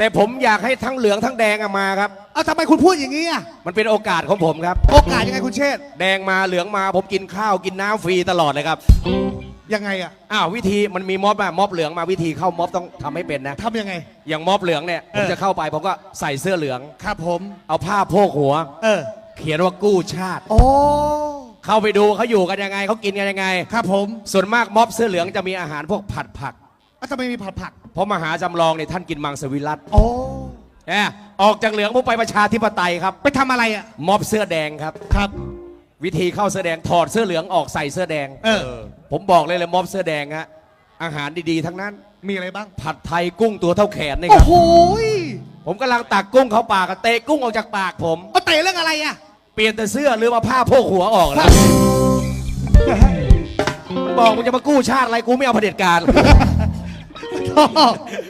แต่ผมอยากให้ทั้งเหลืองทั้งแดงอะมาครับ เอาทำไมคุณพูดอย่างนี้อะมันเป็นโอกาสของผมครับ โอกาสยังไงคุณเชษฐ์แดงมาเหลืองมาผมกินข้าวกินน้ำฟรีตลอดเลยครับยังไงอะอ้าววิธีมันมีม็อบอะม็อบเหลืองมาวิธีเข้าม็อบต้องทำให้เป็นนะ ทำยังไง อย่างม็อบเหลืองเนี่ยผมเออจะเข้าไปผมก็ใส่เสื้อเหลือง ครับผม เอาผ้าโพกหัว เออเขียนว่ากู้ชาติ โอ้เข้าไปดูเขาอยู่กันยังไงเขากินกันยังไง ครับผมส่วนมากม็อบเสื้อเหลืองจะมีอาหารพวกผัดผัก อะทำไมมีผัดผัก เพราะมหาจำลองเนี่ยท่านกินมังสวิรัตโอ้แอบออกจากเหลืองปุ๊บไปประชาธิปไตยครับ ไปทำอะไรอะ ม็อบเสื้อแดงครับ ครับ วิธีเข้าเสื้อแดงถอดเสื้อเหลืองออกใส่เสื้อแดง เออ ผมบอกเลยเลยม็อบเสื้อแดงฮะอาหารดีๆทั้งนั้น มีอะไรบ้าง ผัดไทยกุ้งตัวเท่าแขนนี่คโอ้รับโหยผมกำลังตักกุ้งเขาปากอะเตะกุ้งออกจากปากผม เอาเตะเรื่องอะไรอะ เปลี่ยนแต่เสื้อหรือมาผ้าโพกหัวออกแล้วบอกมึงจะมากู้ชาติอะไรกูไม่เอาเผด็จการ oh.